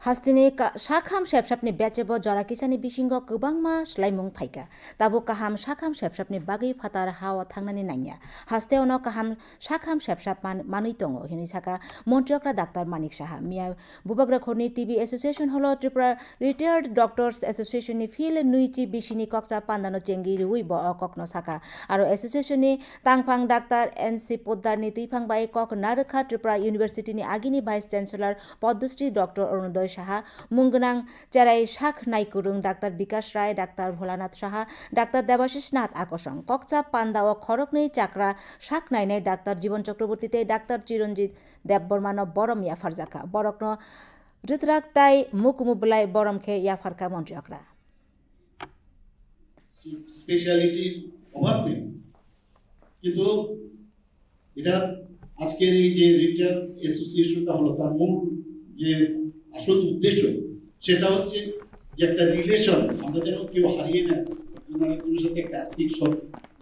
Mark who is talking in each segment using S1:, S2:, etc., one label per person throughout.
S1: 하스티네 까 샤캄 샵샵네 배체버 저라 기사니 비싱거 그방마 슬라이몽 파이가 따보 까함 샤캄 샵샵네 바기 파타라 하와 탕나니 나냐 하스테오노 까함 샤캄 샵샵만 마누이통어 হিনিসাকা মন্ত্রিয়করা doctor Manik Saha. মিয়া বুবাগ্রা খনি association হল Tripura retired doctors এসোসিয়েশনে ফিল নুইচি বিশিনি ককচা পান্দানো চেঙ্গি রুই ব ককনো সাকা আর এসোসিয়েশনে তাংফাং ডাক্তার এন সি পোদ্দার তুইফাং বাই কক নারখা ত্রিপুরা ইউনিভার্সিটি নি vice chancellor Padmashri doctor Arunoday Saha, মুঙ্গনাং চেরাই শাখ নাইকুরুং, doctor Bikash Roy, doctor Bholanath Saha, doctor Debashis Nath আকসং ককচাপ পান্দা ও খড়কনেই চাকরা শাক নাই নাই ডাক্তার জীবন চক্রবর্তীতে ডাক্তার চিরঞ্জিত দেববর্মান বরম ইয়াফার জাখা বরকন ঋতরাগ তাই মুখ মুবলাই বরম খেয়ে ইয়াফারকা মন্ত্রী অকরা।
S2: স্পেশালিটির অভাব নেই, কিন্তু এটা আজকের এই যে রিটার্ন অ্যাসোসিয়েশনটা হলো তার মূল যে আসল উদ্দেশ্য সেটা হচ্ছে যে একটা রিলেশন আমরা যেন কেউ হারিয়ে না মানে সাথে একটা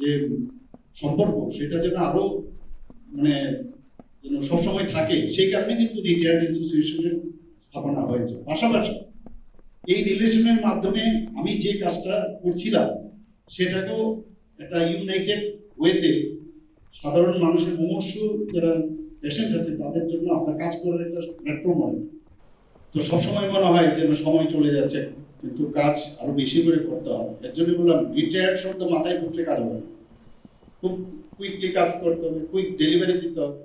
S2: যে সম্পর্ক, সেটা যেন আরও মানে যেন সবসময় থাকে, সেই কারণে কিন্তু রিটায়ার্ড অ্যাসোসিয়েশনের স্থাপনা হয়েছে। পাশাপাশি এই রিলেশনের মাধ্যমে আমি যে কাজটা করছিলাম, সেটাকেও একটা ইউনাইটেড ওয়েতে সাধারণ মানুষের মুমূর্ষ যারা পেশেন্ট আছে, তাদের জন্য আমরা কাজ করার একটা প্ল্যাটফর্ম হয়। তো সবসময় মনে হয় যেন সময় চলে যাচ্ছে, কিন্তু কাজ আরও বেশি করে করতে হবে এর জন্য বললাম রিটায়ার্ড শব্দ মাথায় ঢুকলে কাজ হবে না। খুব কুইকলি কাজ করতে হবে কুইক ডেলিভারি দিতে হবে